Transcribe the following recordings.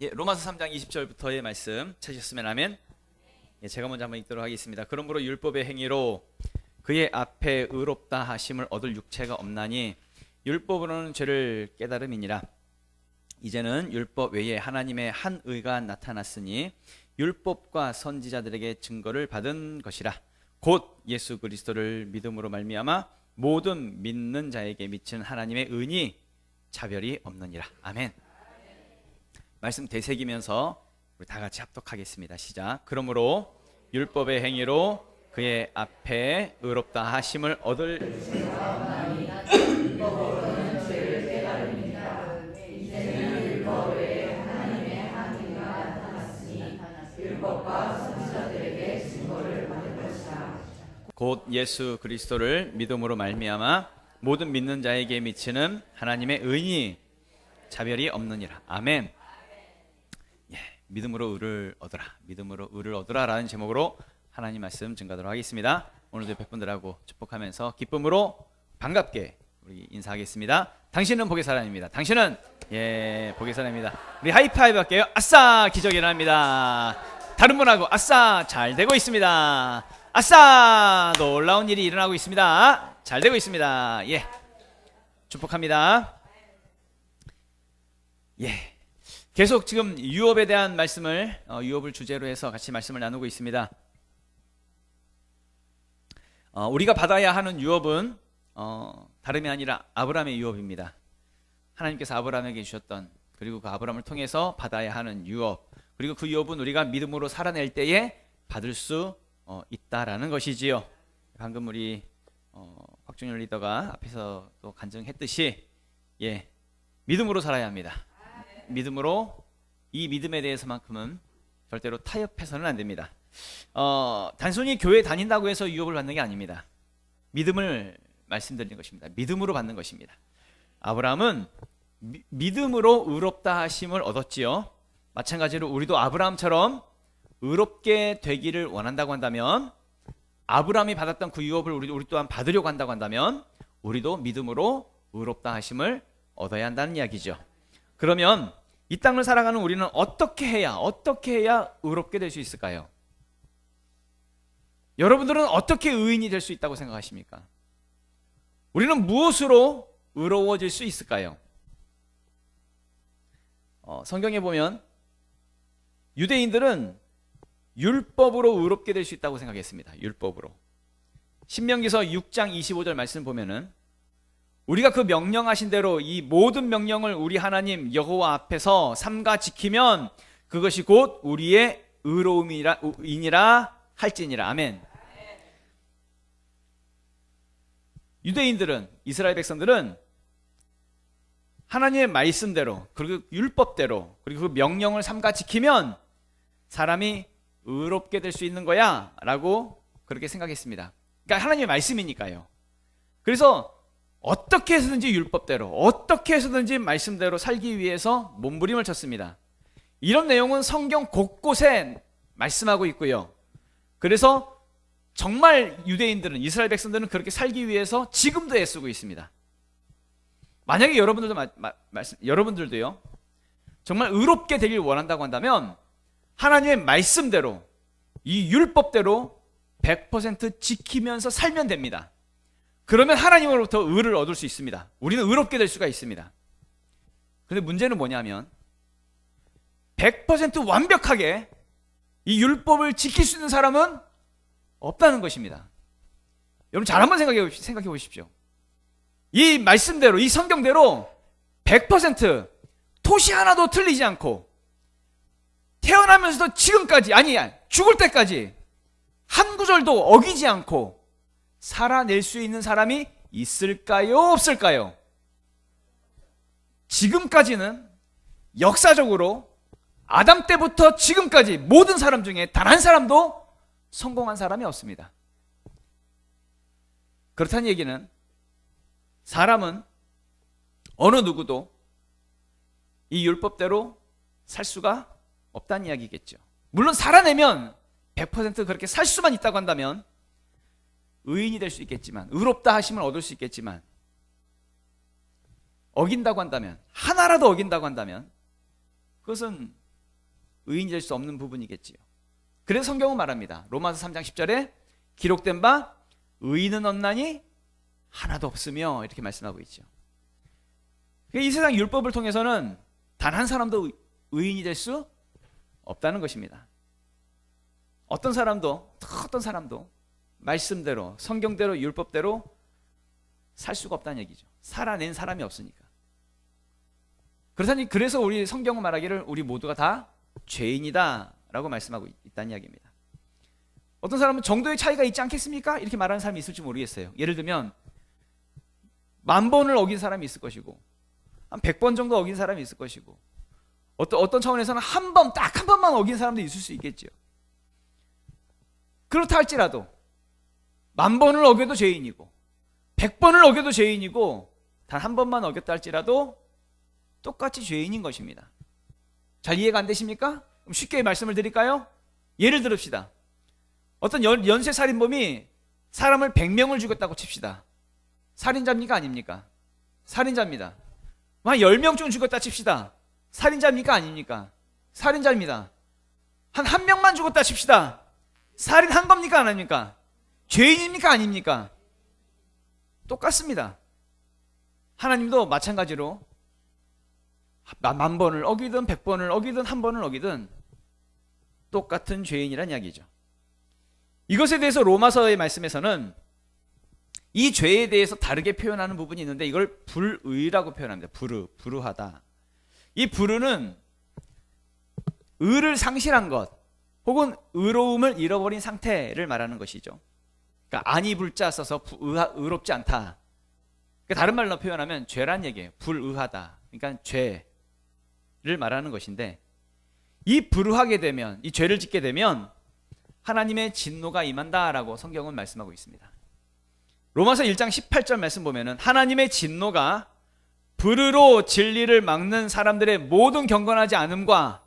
예, 로마서 3장 20절부터의 말씀 찾으셨으면 아멘. 예, 제가 먼저 한번 읽도록 하겠습니다. 그러므로 율법의 행위로 그의 앞에 의롭다 하심을 얻을 육체가 없나니 율법으로는 죄를 깨달음이니라. 이제는 율법 외에 하나님의 한 의가 나타났으니 율법과 선지자들에게 증거를 받은 것이라. 곧 예수 그리스도를 믿음으로 말미암아 모든 믿는 자에게 미친 하나님의 은이 차별이 없느니라. 아멘. 말씀 되새기면서 우리 다 같이 합독하겠습니다. 시작. 그러므로 율법의 행위로 그의 앞에 의롭다 하심을 얻을 곧 예수 그리스도를 믿음으로 말미암아 모든 믿는 자에게 미치는 하나님의 은이 차별이 없느니라. 아멘. 예, 믿음으로 의를 얻으라. 믿음으로 의를 얻으라라는 제목으로 하나님 말씀 증가하도록 하겠습니다. 오늘도 백분들하고 축복하면서 기쁨으로 반갑게 우리 인사하겠습니다. 당신은 복의 사람입니다. 당신은 예, 복의 사람입니다. 우리 하이파이브 할게요. 아싸 기적 일어납니다. 다른 분하고 아싸 잘 되고 있습니다. 아싸 놀라운 일이 일어나고 있습니다. 잘 되고 있습니다. 예. 축복합니다. 예. 계속 지금 유업에 대한 말씀을 어, 유업을 주제로 해서 같이 말씀을 나누고 있습니다. 어, 우리가 받아야 하는 유업은 어, 다름이 아니라 아브라함의 유업입니다. 하나님께서 아브라함에게 주셨던 그리고 그 아브라함을 통해서 받아야 하는 유업 그리고 그 유업은 우리가 믿음으로 살아낼 때에 받을 수 어, 있다라는 것이지요. 방금 우리 어, 곽준열 리더가 앞에서 또 간증했듯이 예 믿음으로 살아야 합니다. 믿음으로 이 믿음에 대해서만큼은 절대로 타협해서는 안 됩니다. 어, 단순히 교회 다닌다고 해서 유업을 받는 게 아닙니다. 믿음을 말씀드리는 것입니다. 믿음으로 받는 것입니다. 아브라함은 미, 믿음으로 의롭다 하심을 얻었지요. 마찬가지로 우리도 아브라함처럼 의롭게 되기를 원한다고 한다면 아브라함이 받았던 그 유업을 우리, 우리 또한 받으려고 한다고 한다면 우리도 믿음으로 의롭다 하심을 얻어야 한다는 이야기죠. 그러면 이 땅을 살아가는 우리는 어떻게 해야 어떻게 해야 의롭게 될 수 있을까요? 여러분들은 어떻게 의인이 될 수 있다고 생각하십니까? 우리는 무엇으로 의로워질 수 있을까요? 어, 성경에 보면 유대인들은 율법으로 의롭게 될 수 있다고 생각했습니다. 율법으로. 신명기서 6장 25절 말씀 보면은 우리가 그 명령하신 대로 이 모든 명령을 우리 하나님 여호와 앞에서 삼가 지키면 그것이 곧 우리의 의로움이라 인이라 할지니라. 아멘. 유대인들은 이스라엘 백성들은 하나님의 말씀대로 그리고 율법대로 그리고 그 명령을 삼가 지키면 사람이 의롭게 될 수 있는 거야라고 그렇게 생각했습니다. 그러니까 하나님의 말씀이니까요. 그래서 어떻게 해서든지 율법대로 어떻게 해서든지 말씀대로 살기 위해서 몸부림을 쳤습니다. 이런 내용은 성경 곳곳에 말씀하고 있고요. 그래서 정말 유대인들은 이스라엘 백성들은 그렇게 살기 위해서 지금도 애쓰고 있습니다. 만약에 여러분들도 마, 마, 말씀, 여러분들도요 정말 의롭게 되길 원한다고 한다면 하나님의 말씀대로 이 율법대로 100% 지키면서 살면 됩니다. 그러면 하나님으로부터 의를 얻을 수 있습니다. 우리는 의롭게 될 수가 있습니다. 근데 문제는 뭐냐면 100% 완벽하게 이 율법을 지킬 수 있는 사람은 없다는 것입니다. 여러분 잘 한번 생각해, 생각해 보십시오. 이 말씀대로, 이 성경대로 100% 토시 하나도 틀리지 않고 태어나면서도 지금까지, 아니, 죽을 때까지 한 구절도 어기지 않고 살아낼 수 있는 사람이 있을까요? 없을까요? 지금까지는 역사적으로 아담 때부터 지금까지 모든 사람 중에 단 한 사람도 성공한 사람이 없습니다. 그렇다는 얘기는 사람은 어느 누구도 이 율법대로 살 수가 없다는 이야기겠죠. 물론 살아내면 100% 그렇게 살 수만 있다고 한다면 의인이 될 수 있겠지만 의롭다 하심을 얻을 수 있겠지만 어긴다고 한다면 하나라도 어긴다고 한다면 그것은 의인이 될 수 없는 부분이겠지요. 그래서 성경은 말합니다. 로마서 3장 10절에 기록된 바 의인은 없나니 하나도 없으며 이렇게 말씀하고 있죠. 이 세상 율법을 통해서는 단 한 사람도 의- 의인이 될 수 없다는 것입니다. 어떤 사람도 어떤 사람도 말씀대로 성경대로 율법대로 살 수가 없다는 얘기죠. 살아낸 사람이 없으니까. 그렇다니 그래서 우리 성경은 말하기를 우리 모두가 다 죄인이다라고 말씀하고 있- 있다는 이야기입니다. 어떤 사람은 정도의 차이가 있지 않겠습니까? 이렇게 말하는 사람이 있을지 모르겠어요. 예를 들면 만 번을 어긴 사람이 있을 것이고 한 100번 정도 어긴 사람이 있을 것이고 어떤 어떤 차원에서는 한 번 딱 한 번만 어긴 사람도 있을 수 있겠죠. 그렇다 할지라도 만 번을 어겨도 죄인이고 백 번을 어겨도 죄인이고 단 한 번만 어겼다 할지라도 똑같이 죄인인 것입니다. 잘 이해가 안 되십니까? 그럼 쉽게 말씀을 드릴까요? 예를 들읍시다. 어떤 연, 연쇄 살인범이 사람을 100명을 죽였다고 칩시다. 살인자입니까 아닙니까? 살인자입니다. 한 10명쯤 죽였다 칩시다. 살인자입니까 아닙니까? 살인자입니다. 한 한 명만 죽었다 칩시다. 살인한 겁니까 안 합니까? 죄인입니까 아닙니까? 똑같습니다. 하나님도 마찬가지로 만, 만 번을 어기든 백 번을 어기든 한 번을 어기든 똑같은 죄인이란 이야기죠. 이것에 대해서 로마서의 말씀에서는 이 죄에 대해서 다르게 표현하는 부분이 있는데 이걸 불의라고 표현합니다. 불의, 불의하다. 이 불의는 의를 상실한 것 혹은 의로움을 잃어버린 상태를 말하는 것이죠. 그러니까 아니 불자 써서 부- 의하, 의롭지 않다. 그러니까 다른 말로 표현하면 죄란 얘기예요. 불의하다. 그러니까 죄를 말하는 것인데 이 불의하게 되면 이 죄를 짓게 되면 하나님의 진노가 임한다라고 성경은 말씀하고 있습니다. 로마서 1장 18절 말씀 보면은 하나님의 진노가 불의로 진리를 막는 사람들의 모든 경건하지 않음과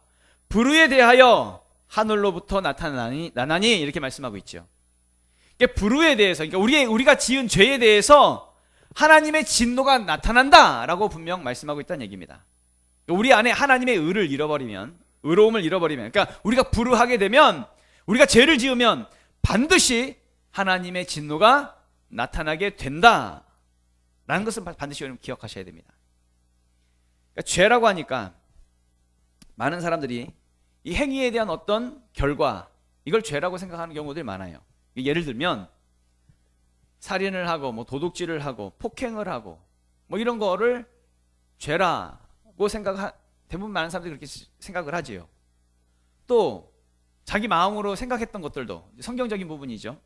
불의에 대하여 하늘로부터 나타나니 나나니 이렇게 말씀하고 있죠. 그러니까 불의에 대해서 그러니까 우리 우리가 지은 죄에 대해서 하나님의 진노가 나타난다라고 분명 말씀하고 있다는 얘기입니다. 그러니까 우리 안에 하나님의 의를 잃어버리면 의로움을 잃어버리면 그러니까 우리가 불의하게 되면 우리가 죄를 지으면 반드시 하나님의 진노가 나타나게 된다 라는 것을 반드시 여러분 기억하셔야 됩니다. 그러니까 죄라고 하니까 많은 사람들이 이 행위에 대한 어떤 결과 이걸 죄라고 생각하는 경우들이 많아요. 예를 들면 살인을 하고 뭐 도둑질을 하고 폭행을 하고 뭐 이런 거를 죄라고 생각 대부분 많은 사람들이 그렇게 생각을 하지요. 또 자기 마음으로 생각했던 것들도 성경적인 부분이죠.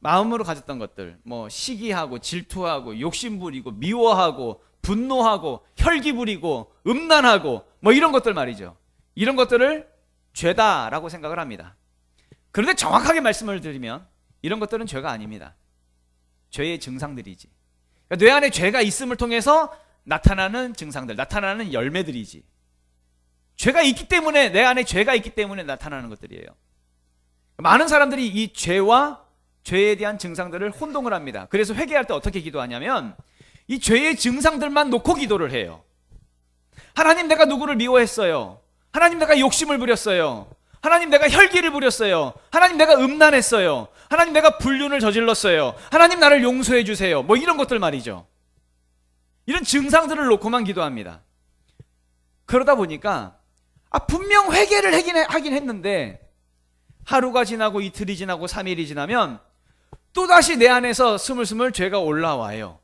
마음으로 가졌던 것들, 뭐 시기하고 질투하고 욕심 부리고 미워하고 분노하고 혈기 부리고 음란하고 뭐 이런 것들 말이죠. 이런 것들을 죄다라고 생각을 합니다. 그런데 정확하게 말씀을 드리면 이런 것들은 죄가 아닙니다. 죄의 증상들이지. 그러니까 뇌 안에 죄가 있음을 통해서 나타나는 증상들, 나타나는 열매들이지. 죄가 있기 때문에 내 안에 죄가 있기 때문에 나타나는 것들이에요. 많은 사람들이 이 죄와 죄에 대한 증상들을 혼동을 합니다. 그래서 회개할 때 어떻게 기도하냐면 이 죄의 증상들만 놓고 기도를 해요. 하나님 내가 누구를 미워했어요. 하나님 내가 욕심을 부렸어요. 하나님 내가 혈기를 부렸어요. 하나님 내가 음란했어요. 하나님 내가 불륜을 저질렀어요. 하나님 나를 용서해 주세요. 뭐 이런 것들 말이죠. 이런 증상들을 놓고만 기도합니다. 그러다 보니까 아 분명 회개를 하긴, 해- 하긴 했는데 하루가 지나고 이틀이 지나고 3일이 지나면 또다시 내 안에서 스물스물 죄가 올라와요.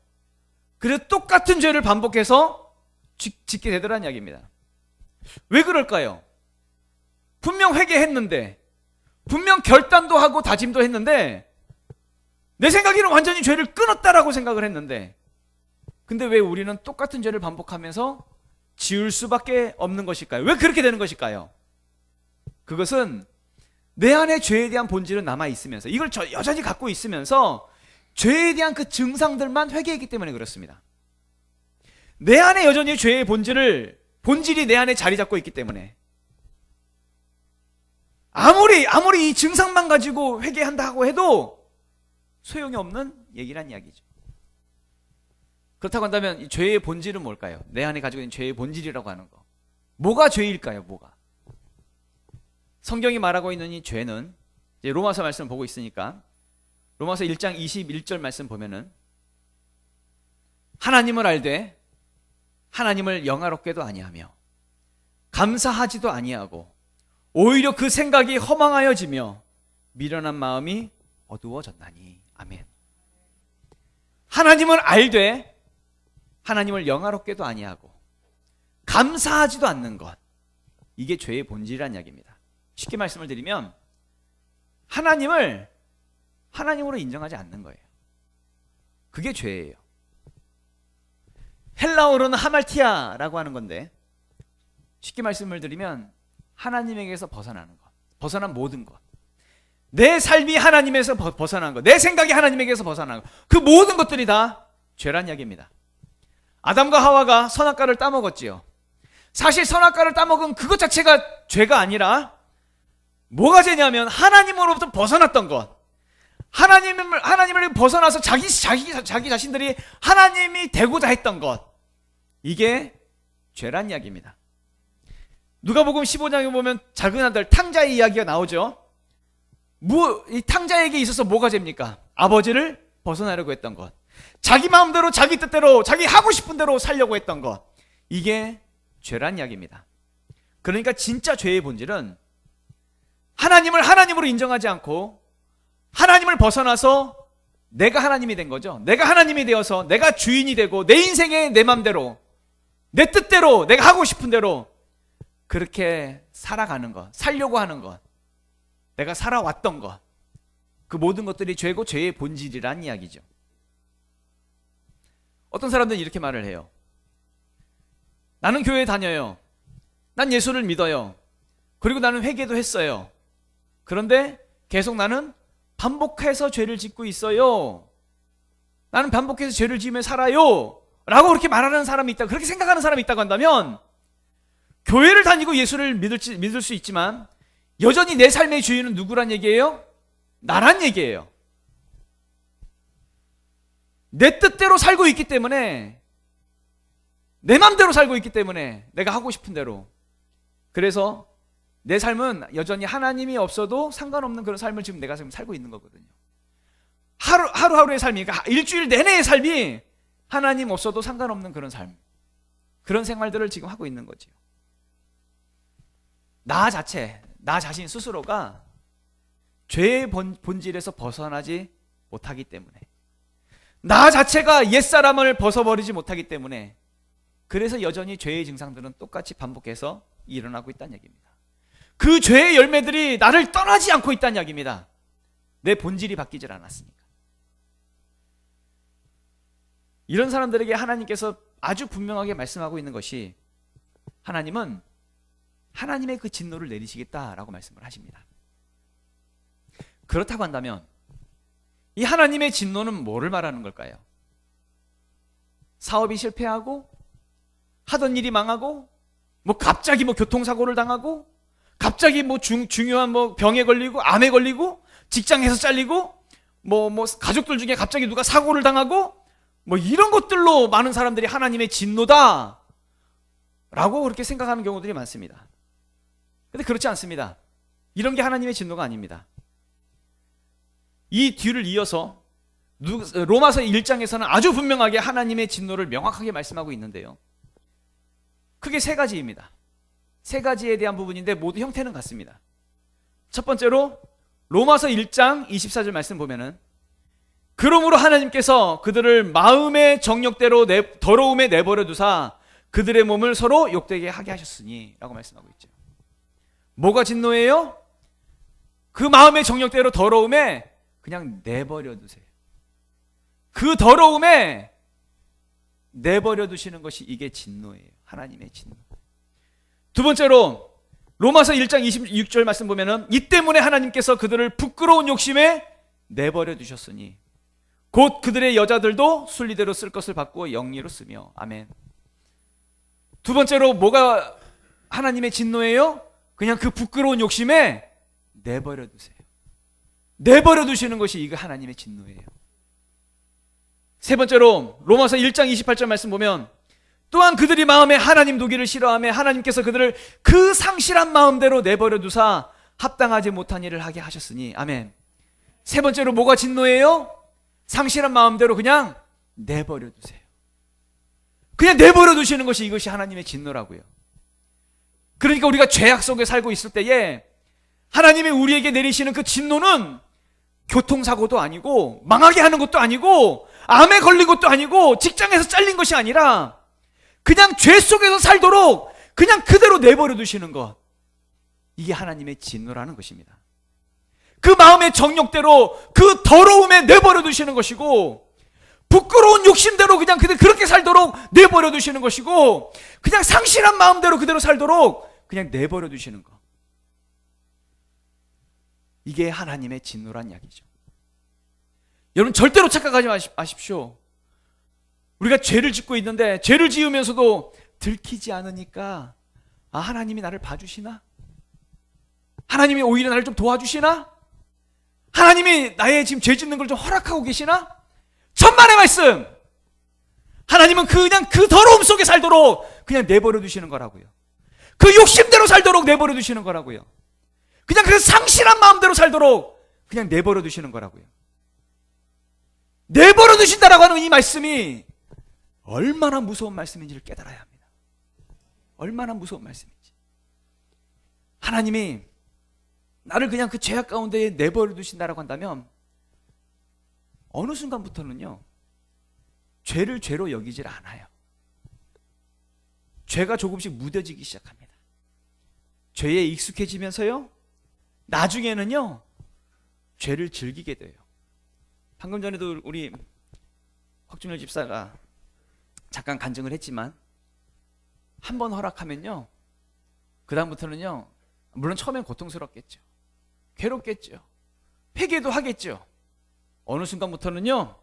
그래서 똑같은 죄를 반복해서 짓- 짓게 되더란 이야기입니다. 왜 그럴까요? 분명 회개했는데, 분명 결단도 하고 다짐도 했는데, 내 생각에는 완전히 죄를 끊었다라고 생각을 했는데, 근데 왜 우리는 똑같은 죄를 반복하면서 지을 수밖에 없는 것일까요? 왜 그렇게 되는 것일까요? 그것은 내 안에 죄에 대한 본질은 남아 있으면서 이걸 저- 여전히 갖고 있으면서 죄에 대한 그 증상들만 회개했기 때문에 그렇습니다. 내 안에 여전히 죄의 본질을 본질이 내 안에 자리 잡고 있기 때문에 아무리 아무리 이 증상만 가지고 회개한다고 해도 소용이 없는 얘기란 이야기죠. 그렇다고 한다면 이 죄의 본질은 뭘까요? 내 안에 가지고 있는 죄의 본질이라고 하는 거. 뭐가 죄일까요? 뭐가? 성경이 말하고 있는 이 죄는 로마서 말씀을 보고 있으니까 로마서 1장 21절 말씀 보면은 하나님을 알되 하나님을 영화롭게도 아니하며 감사하지도 아니하고 오히려 그 생각이 허망하여지며 미련한 마음이 어두워졌나니 아멘. 하나님을 알되 하나님을 영화롭게도 아니하고 감사하지도 않는 것 이게 죄의 본질이라는 이야기입니다. 쉽게 말씀을 드리면 하나님을 하나님으로 인정하지 않는 거예요. 그게 죄예요. 헬라어로는 하말티아라고 하는 건데 쉽게 말씀을 드리면 하나님에게서 벗어나는 것, 벗어난 모든 것. 내 삶이 하나님에서 벗- 벗어난 것, 내 생각이 하나님에게서 벗어난 것, 그 모든 것들이 다 죄란 이야기입니다. 아담과 하와가 선악과를 따먹었지요. 사실 선악과를 따먹은 그것 자체가 죄가 아니라 뭐가 죄냐면 하나님으로부터 벗어났던 것. 하나님을 하나님을 벗어나서 자기 자기 자기 자신들이 하나님이 되고자 했던 것. 이게 죄란 이야기입니다. 누가복음 15장에 보면 작은 아들 탕자의 이야기가 나오죠. 뭐이 탕자에게 있어서 뭐가 죄입니까? 아버지를 벗어나려고 했던 것. 자기 마음대로 자기 뜻대로 자기 하고 싶은 대로 살려고 했던 것. 이게 죄란 이야기입니다. 그러니까 진짜 죄의 본질은 하나님을 하나님으로 인정하지 않고 하나님을 벗어나서 내가 하나님이 된 거죠. 내가 하나님이 되어서 내가 주인이 되고 내 인생의 내 맘대로 내 뜻대로 내가 하고 싶은 대로 그렇게 살아가는 것, 살려고 하는 것, 내가 살아왔던 것, 그 모든 것들이 죄고 죄의 본질이란 이야기죠. 어떤 사람들은 이렇게 말을 해요. 나는 교회 다녀요. 난 예수를 믿어요. 그리고 나는 회개도 했어요. 그런데 계속 나는 반복해서 죄를 짓고 있어요. 나는 반복해서 죄를 지으며 살아요. 라고 그렇게 말하는 사람이 있다. 그렇게 생각하는 사람이 있다고 한다면 교회를 다니고 예수를 믿을지, 믿을 수 있지만 여전히 내 삶의 주인은 누구란 얘기예요? 나란 얘기예요. 내 뜻대로 살고 있기 때문에 내 맘대로 살고 있기 때문에 내가 하고 싶은 대로 그래서 내 삶은 여전히 하나님이 없어도 상관없는 그런 삶을 지금 내가 지금 살고 있는 거거든요. 하루 하루하루의 삶이 그러니까 일주일 내내의 삶이 하나님 없어도 상관없는 그런 삶. 그런 생활들을 지금 하고 있는 거죠. 나 자체, 나 자신 스스로가 죄의 본, 본질에서 벗어나지 못하기 때문에 나 자체가 옛사람을 벗어버리지 못하기 때문에 그래서 여전히 죄의 증상들은 똑같이 반복해서 일어나고 있다는 얘기입니다. 그 죄의 열매들이 나를 떠나지 않고 있다는 이야기입니다. 내 본질이 바뀌질 않았으니까. 이런 사람들에게 하나님께서 아주 분명하게 말씀하고 있는 것이 하나님은 하나님의 그 진노를 내리시겠다라고 말씀을 하십니다. 그렇다고 한다면 이 하나님의 진노는 뭐를 말하는 걸까요? 사업이 실패하고 하던 일이 망하고 뭐 갑자기 뭐 교통사고를 당하고 갑자기 뭐 중, 중요한 뭐 병에 걸리고 암에 걸리고 직장에서 잘리고 뭐뭐 가족들 중에 갑자기 누가 사고를 당하고 뭐 이런 것들로 많은 사람들이 하나님의 진노다 라고 그렇게 생각하는 경우들이 많습니다. 근데 그렇지 않습니다. 이런 게 하나님의 진노가 아닙니다. 이 뒤를 이어서 누- 로마서 1장에서는 아주 분명하게 하나님의 진노를 명확하게 말씀하고 있는데요. 크게 세 가지입니다. 세 가지에 대한 부분인데 모두 형태는 같습니다. 첫 번째로 로마서 1장 24절 말씀 보면은 그러므로 하나님께서 그들을 마음의 정욕대로 내, 더러움에 내버려 두사 그들의 몸을 서로 욕되게 하게 하셨으니 라고 말씀하고 있죠. 뭐가 진노예요? 그 마음의 정욕대로 더러움에 그냥 내버려 두세요. 그 더러움에 내버려 두시는 것이 이게 진노예요. 하나님의 진노. 두 번째로 로마서 1장 26절 말씀 보면은 이 때문에 하나님께서 그들을 부끄러운 욕심에 내버려 두셨으니 곧 그들의 여자들도 순리대로 쓸 것을 바꾸어 영리로 쓰며 아멘. 두 번째로 뭐가 하나님의 진노예요? 그냥 그 부끄러운 욕심에 내버려 두세요. 내버려 두시는 것이 이거 하나님의 진노예요. 세 번째로 로마서 1장 28절 말씀 보면 또한 그들이 마음에 하나님 도기를 싫어하며 하나님께서 그들을 그 상실한 마음대로 내버려 두사 합당하지 못한 일을 하게 하셨으니 아멘. 세 번째로 뭐가 진노예요? 상실한 마음대로 그냥 내버려 두세요. 그냥 내버려 두시는 것이 이것이 하나님의 진노라고요. 그러니까 우리가 죄악 속에 살고 있을 때에 하나님이 우리에게 내리시는 그 진노는 교통사고도 아니고 망하게 하는 것도 아니고 암에 걸린 것도 아니고 직장에서 잘린 것이 아니라 그냥 죄 속에서 살도록 그냥 그대로 내버려 두시는 것. 이게 하나님의 진노라는 것입니다. 그 마음의 정욕대로 그 더러움에 내버려 두시는 것이고 부끄러운 욕심대로 그냥 그렇게 살도록 내버려 두시는 것이고 그냥 상실한 마음대로 그대로 살도록 그냥 내버려 두시는 것. 이게 하나님의 진노란 이야기죠. 여러분 절대로 착각하지 마십시오. 우리가 죄를 짓고 있는데 죄를 지으면서도 들키지 않으니까 아 하나님이 나를 봐주시나? 하나님이 오히려 나를 좀 도와주시나? 하나님이 나의 지금 죄 짓는 걸 좀 허락하고 계시나? 천만의 말씀! 하나님은 그냥 그 더러움 속에 살도록 그냥 내버려 두시는 거라고요. 그 욕심대로 살도록 내버려 두시는 거라고요. 그냥 그 상실한 마음대로 살도록 그냥 내버려 두시는 거라고요. 내버려 두신다라고 하는 이 말씀이 얼마나 무서운 말씀인지를 깨달아야 합니다. 얼마나 무서운 말씀인지. 하나님이 나를 그냥 그 죄악 가운데 내버려 두신다라고 한다면 어느 순간부터는요. 죄를 죄로 여기질 않아요. 죄가 조금씩 무뎌지기 시작합니다. 죄에 익숙해지면서요. 나중에는요. 죄를 즐기게 돼요. 방금 전에도 우리 곽준열 집사가 잠깐 간증을 했지만 한 번 허락하면요. 그다음부터는요. 물론 처음엔 고통스럽겠죠. 괴롭겠죠. 회개도 하겠죠. 어느 순간부터는요.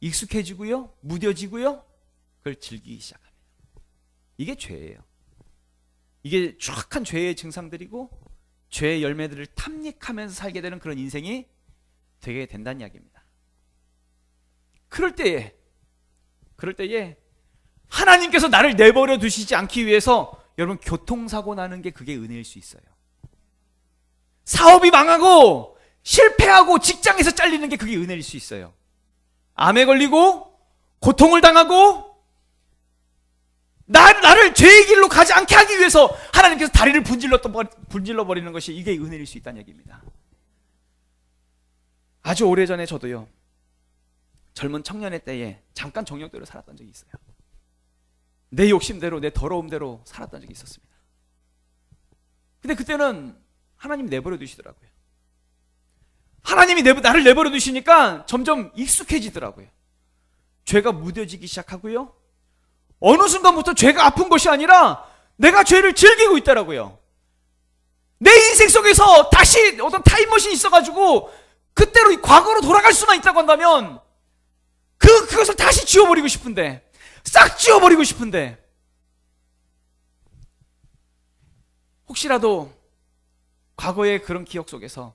익숙해지고요. 무뎌지고요. 그걸 즐기기 시작합니다. 이게 죄예요. 이게 추악한 죄의 증상들이고 죄의 열매들을 탐닉하면서 살게 되는 그런 인생이 되게 된다는 이야기입니다. 그럴 때에 그럴 때에 하나님께서 나를 내버려 두시지 않기 위해서 여러분 교통사고 나는 게 그게 은혜일 수 있어요. 사업이 망하고 실패하고 직장에서 잘리는 게 그게 은혜일 수 있어요. 암에 걸리고 고통을 당하고 나, 나를 죄의 길로 가지 않게 하기 위해서 하나님께서 다리를 분질러, 분질러 버리는 것이 이게 은혜일 수 있다는 얘기입니다. 아주 오래전에 저도요. 젊은 청년의 때에 잠깐 정욕대로 살았던 적이 있어요. 내 욕심대로 내 더러움대로 살았던 적이 있었습니다. 근데 그때는 하나님 내버려 두시더라고요. 하나님이 내버, 나를 내버려 두시니까 점점 익숙해지더라고요. 죄가 무뎌지기 시작하고요. 어느 순간부터 죄가 아픈 것이 아니라 내가 죄를 즐기고 있더라고요. 내 인생 속에서 다시 어떤 타임머신이 있어가지고 그때로 이 과거로 돌아갈 수만 있다고 한다면 그, 그것을 다시 지워버리고 싶은데 싹 지워버리고 싶은데 혹시라도 과거의 그런 기억 속에서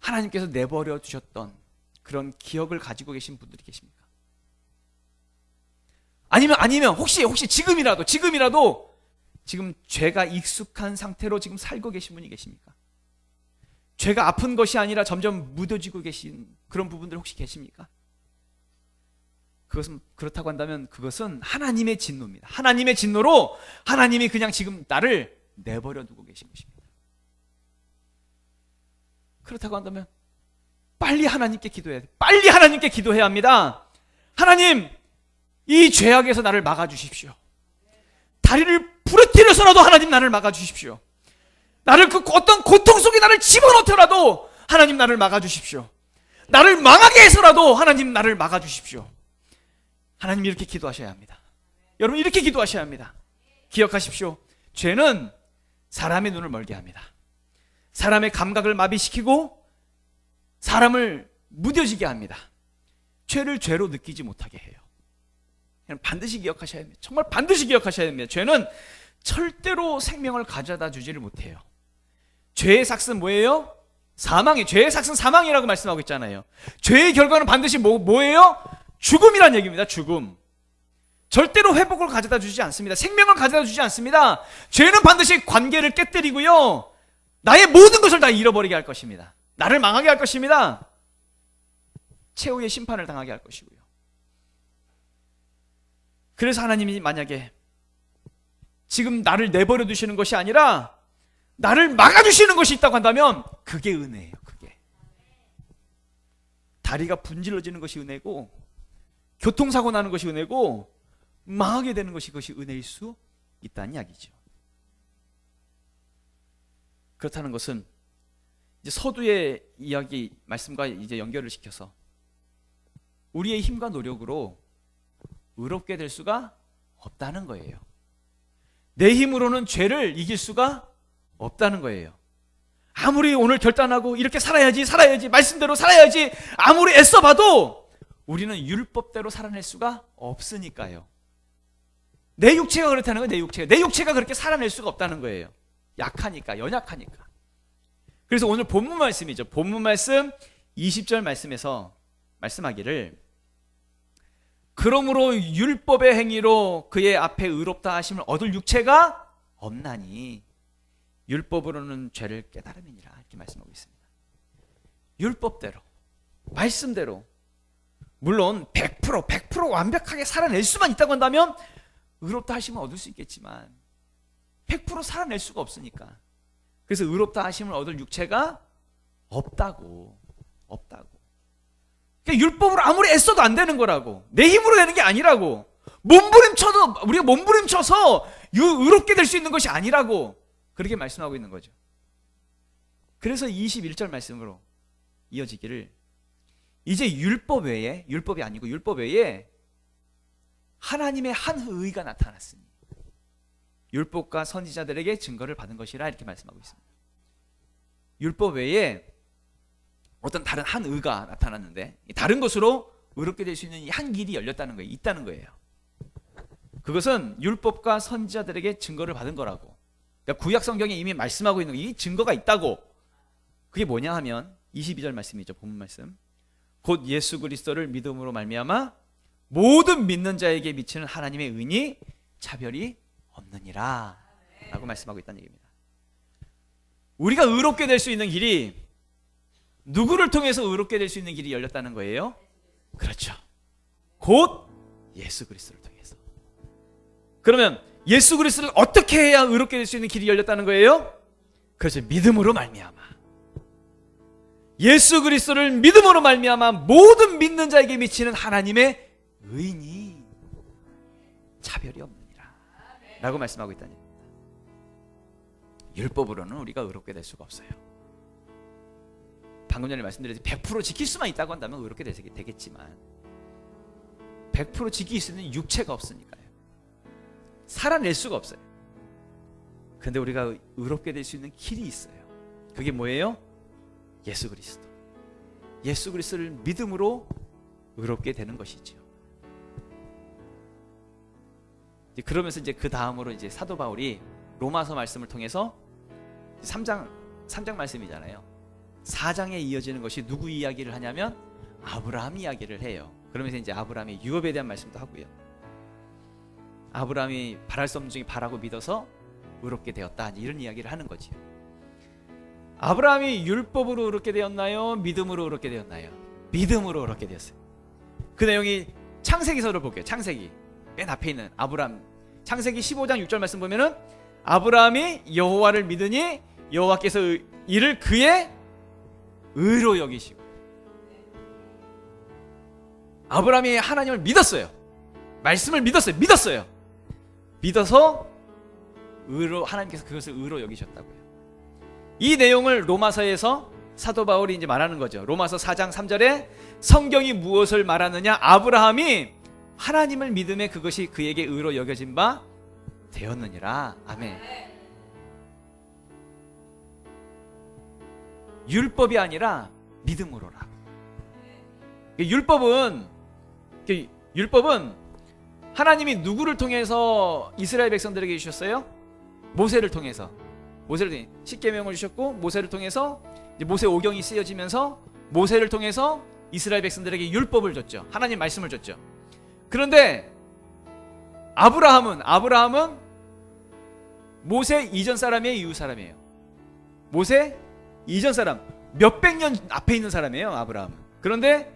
하나님께서 내버려 두셨던 그런 기억을 가지고 계신 분들이 계십니까? 아니면 아니면 혹시 혹시 지금이라도 지금이라도 지금 죄가 익숙한 상태로 지금 살고 계신 분이 계십니까? 죄가 아픈 것이 아니라 점점 묻어지고 계신 그런 부분들 혹시 계십니까? 그것은 그렇다고 한다면 그것은 하나님의 진노입니다. 하나님의 진노로 하나님이 그냥 지금 나를 내버려 두고 계신 것입니다. 그렇다고 한다면 빨리 하나님께 기도해야 돼. 빨리 하나님께 기도해야 합니다. 하나님, 이 죄악에서 나를 막아 주십시오. 다리를 부러뜨려서라도 하나님 나를 막아 주십시오. 나를 그 어떤 고통 속에 나를 집어넣더라도 하나님 나를 막아 주십시오. 나를 망하게 해서라도 하나님 나를 막아 주십시오. 하나님 이렇게 기도하셔야 합니다. 여러분 이렇게 기도하셔야 합니다. 기억하십시오. 죄는 사람의 눈을 멀게 합니다. 사람의 감각을 마비시키고 사람을 무뎌지게 합니다. 죄를 죄로 느끼지 못하게 해요. 반드시 기억하셔야 합니다. 정말 반드시 기억하셔야 됩니다. 죄는 절대로 생명을 가져다 주지를 못해요. 죄의 삭은 뭐예요? 사망이 죄의 삭은 사망이라고 말씀하고 있잖아요. 죄의 결과는 반드시 뭐, 뭐예요? 죽음이란 얘기입니다. 죽음. 절대로 회복을 가져다 주지 않습니다. 생명을 가져다 주지 않습니다. 죄는 반드시 관계를 깨뜨리고요. 나의 모든 것을 다 잃어버리게 할 것입니다. 나를 망하게 할 것입니다. 최후의 심판을 당하게 할 것이고요. 그래서 하나님이 만약에 지금 나를 내버려 두시는 것이 아니라 나를 막아주시는 것이 있다고 한다면 그게 은혜예요. 그게 다리가 분질러지는 것이 은혜고 교통사고 나는 것이 은혜고 망하게 되는 것이 그것이 은혜일 수 있다는 이야기죠. 그렇다는 것은 이제 서두의 이야기 말씀과 이제 연결을 시켜서 우리의 힘과 노력으로 의롭게 될 수가 없다는 거예요. 내 힘으로는 죄를 이길 수가 없다는 거예요. 아무리 오늘 결단하고 이렇게 살아야지, 살아야지, 말씀대로 살아야지, 아무리 애써봐도 우리는 율법대로 살아낼 수가 없으니까요. 내 육체가 그렇다는 거예요, 내 육체가. 내 육체가 그렇게 살아낼 수가 없다는 거예요. 약하니까, 연약하니까. 그래서 오늘 본문 말씀이죠. 본문 말씀 20절 말씀에서 말씀하기를 그러므로 율법의 행위로 그의 앞에 의롭다 하심을 얻을 육체가 없나니 율법으로는 죄를 깨달음이니라 이렇게 말씀하고 있습니다. 율법대로 말씀대로 물론 100% 100% 완벽하게 살아낼 수만 있다고 한다면 의롭다 하심을 얻을 수 있겠지만 100% 살아낼 수가 없으니까 그래서 의롭다 하심을 얻을 육체가 없다고 없다고 그러니까 율법으로 아무리 애써도 안 되는 거라고. 내 힘으로 되는 게 아니라고. 몸부림쳐도 우리가 몸부림쳐서 유- 의롭게 될 수 있는 것이 아니라고. 그렇게 말씀하고 있는 거죠. 그래서 21절 말씀으로 이어지기를 이제 율법 외에 율법이 아니고 율법 외에 하나님의 한 의가 나타났으니 율법과 선지자들에게 증거를 받은 것이라 이렇게 말씀하고 있습니다. 율법 외에 어떤 다른 한 의가 나타났는데 이 다른 것으로 의롭게 될 수 있는 이 한 길이 열렸다는 거예요. 있다는 거예요. 그것은 율법과 선지자들에게 증거를 받은 거라고. 그러니까 구약 성경에 이미 말씀하고 있는 이 증거가 있다고. 그게 뭐냐 하면 22절 말씀이죠. 본문 말씀. 곧 예수 그리스도를 믿음으로 말미암아 모든 믿는 자에게 미치는 하나님의 은이 차별이 없느니라. 라고 말씀하고 있다는 얘기입니다. 우리가 의롭게 될 수 있는 길이 누구를 통해서 의롭게 될 수 있는 길이 열렸다는 거예요? 그렇죠. 곧 예수 그리스도를 통해서. 그러면 예수 그리스도를 어떻게 해야 의롭게 될 수 있는 길이 열렸다는 거예요? 그렇죠. 믿음으로 말미암아. 예수 그리스도를 믿음으로 말미암아 모든 믿는 자에게 미치는 하나님의 의인이 차별이 없느니라. 라고 말씀하고 있다니. 율법으로는 우리가 의롭게 될 수가 없어요. 방금 전에 말씀드렸듯이 100% 지킬 수만 있다고 한다면 되겠- 되겠지만 100% 지킬 수 있는 육체가 없으니까요. 살아낼 수가 없어요. 근데 우리가 의롭게 될 수 있는 길이 있어요. 그게 뭐예요? 예수 그리스도. 예수 그리스도를 믿음으로 의롭게 되는 것이죠. 이제 그러면서 이제 그 다음으로 이제 사도 바울이 로마서 말씀을 통해서 3장 3장 말씀이잖아요. 4장에 이어지는 것이 누구 이야기를 하냐면 아브라함 이야기를 해요. 그러면서 이제 아브라함의 유업에 대한 말씀도 하고요. 아브라함이 바랄 수 없는 중에 바라고 믿어서 의롭게 되었다. 이런 이야기를 하는 거지요. 아브라함이 율법으로 의롭게 되었나요? 믿음으로 의롭게 되었나요? 믿음으로 의롭게 되었어요. 그 내용이 창세기서를 볼게요. 창세기 맨 앞에 있는 아브라함 창세기 15장 6절 말씀 보면은 아브라함이 여호와를 믿으니 여호와께서 의- 이를 그의 의로 여기시고 아브라함이 하나님을 믿었어요. 말씀을 믿었어요. 믿었어요. 믿어서 의로 하나님께서 그것을 의로 여기셨다고요. 이 내용을 로마서에서 사도 바울이 이제 말하는 거죠. 로마서 4장 3절에 성경이 무엇을 말하느냐? 아브라함이 하나님을 믿음에 그것이 그에게 의로 여겨진 바 되었느니라. 아멘. 율법이 아니라 믿음으로라. 율법은 율법은 하나님이 누구를 통해서 이스라엘 백성들에게 주셨어요? 모세를 통해서. 모세를 통해 십계명을 주셨고 모세를 통해서 모세 오경이 쓰여지면서 모세를 통해서 이스라엘 백성들에게 율법을 줬죠. 하나님 말씀을 줬죠. 그런데 아브라함은 아브라함은 모세 이전 사람이에요, 이후 사람이에요. 모세 이전 사람 몇백 년 앞에 있는 사람이에요, 아브라함은. 그런데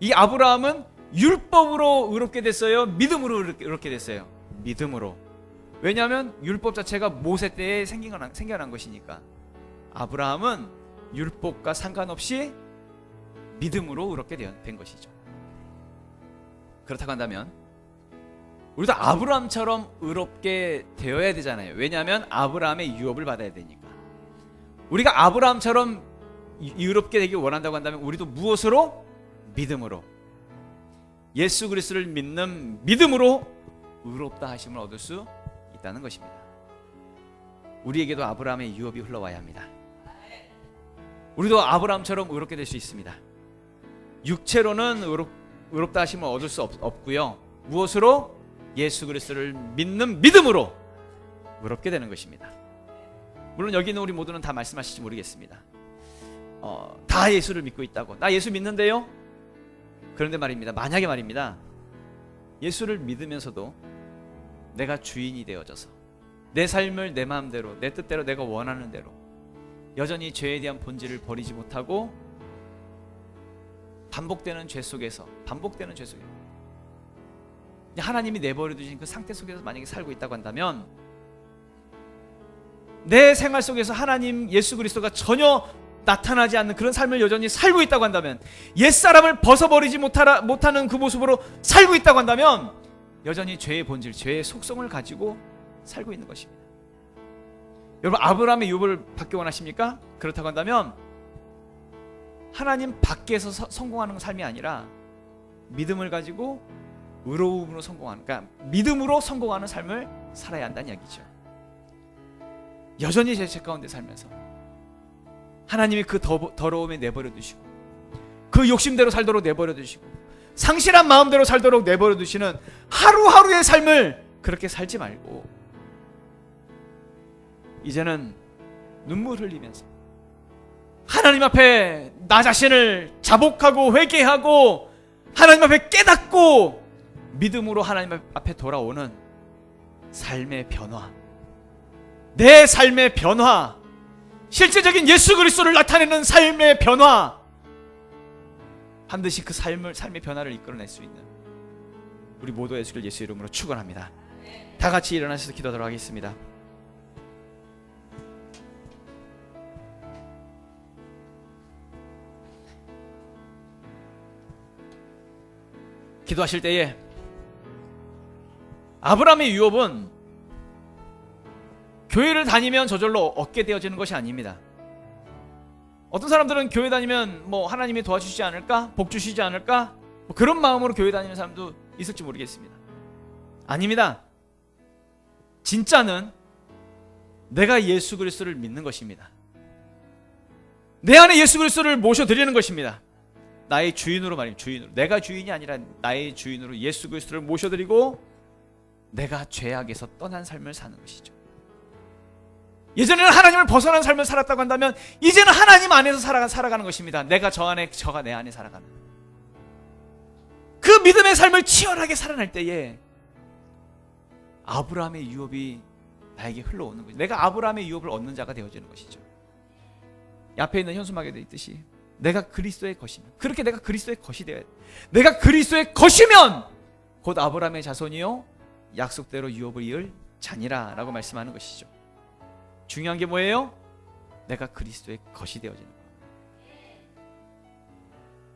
이 아브라함은 율법으로 의롭게 됐어요, 믿음으로 의롭게- 됐어요. 믿음으로. 왜냐하면 율법 자체가 모세 때에 생겨난, 생겨난 것이니까. 아브라함은 율법과 상관없이 믿음으로 의롭게 된된 것이죠. 그렇다고 한다면 우리도 아브라함처럼 의롭게 되어야 되잖아요. 왜냐하면 아브라함의 유업을 받아야 되니까. 우리가 아브라함처럼 유- 의롭게 되길 원한다고 한다면 우리도 무엇으로? 믿음으로. 예수 그리스도를 믿는 믿음으로 의롭다 하심을 얻을 수 있다는 것입니다. 우리에게도 아브라함의 유업이 흘러와야 합니다. 우리도 아브라함처럼 의롭게 될 수 있습니다. 육체로는 의롭, 의롭다 하심을 얻을 수 없, 없고요. 무엇으로? 예수 그리스도를 믿는 믿음으로 의롭게 되는 것입니다. 물론 여기 있는 우리 모두는 다 말씀하실지 모르겠습니다. 어, 다 예수를 믿고 있다고. 나 예수 믿는데요. 그런데 말입니다. 만약에 말입니다. 예수를 믿으면서도 내가 주인이 되어져서 내 삶을 내 마음대로 내 뜻대로 내가 원하는 대로 여전히 죄에 대한 본질을 버리지 못하고 반복되는 죄 속에서 반복되는 죄 속에 하나님이 내버려 두신 그 상태 속에서 만약에 살고 있다고 한다면 내 생활 속에서 하나님 예수 그리스도가 전혀 나타나지 않는 그런 삶을 여전히 살고 있다고 한다면 옛사람을 벗어버리지 못하라, 못하는 그 모습으로 살고 있다고 한다면 여전히 죄의 본질, 죄의 속성을 가지고 살고 있는 것입니다. 여러분 아브라함의 욥을 받기 원하십니까? 그렇다고 한다면 하나님 밖에서 서- 성공하는 삶이 아니라 믿음을 가지고 의로움으로 성공하는 그러니까 믿음으로 성공하는 삶을 살아야 한다는 이야기죠. 여전히 죄책 가운데 살면서 하나님이 그 더, 더러움에 내버려 두시고 그 욕심대로 살도록 내버려 두시고 상실한 마음대로 살도록 내버려 두시는 하루하루의 삶을 그렇게 살지 말고 이제는 눈물 흘리면서 하나님 앞에 나 자신을 자복하고 회개하고 하나님 앞에 깨닫고 믿음으로 하나님 앞에 돌아오는 삶의 변화 내 삶의 변화 실제적인 예수 그리스도를 나타내는 삶의 변화 반드시 그 삶을 삶의 변화를 이끌어낼 수 있는 우리 모두 예수를 예수 이름으로 축원합니다. 다 같이 일어나셔서 기도하도록 하겠습니다. 기도하실 때에 아브라함의 유업은 교회를 다니면 저절로 얻게 되어지는 것이 아닙니다. 어떤 사람들은 교회 다니면 뭐 하나님이 도와주시지 않을까? 복 주시지 않을까? 뭐 그런 마음으로 교회 다니는 사람도 있을지 모르겠습니다. 아닙니다. 진짜는 내가 예수 그리스도를 믿는 것입니다. 내 안에 예수 그리스도를 모셔 드리는 것입니다. 나의 주인으로 말입니다. 주인으로. 내가 주인이 아니라 나의 주인으로 예수 그리스도를 모셔 드리고 내가 죄악에서 떠난 삶을 사는 것이죠. 예전에는 하나님을 벗어난 삶을 살았다고 한다면 이제는 하나님 안에서 살아가, 살아가는 것입니다. 내가 저 안에 저가 내 안에 살아가는 그 믿음의 삶을 치열하게 살아낼 때에 아브라함의 유업이 나에게 흘러오는 거죠. 내가 아브라함의 유업을 얻는 자가 되어지는 것이죠. 앞에 있는 현수막에도 있듯이 내가 그리스도의 것이면 그렇게 내가 그리스도의 것이 되어야 돼. 내가 그리스도의 것이면 곧 아브라함의 자손이요 약속대로 유업을 이을 자니라라고 말씀하는 것이죠. 중요한 게 뭐예요? 내가 그리스도의 것이 되어지는 것.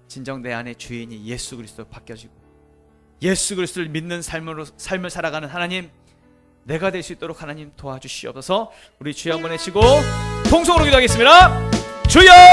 진정 내 안에 주인이 예수 그리스도 바뀌어지고 예수 그리스도를 믿는 삶으로 삶을 살아가는 하나님 내가 될 수 있도록 하나님 도와주시옵소서. 우리 주여 한번 해치고 통성으로 기도하겠습니다. 주여!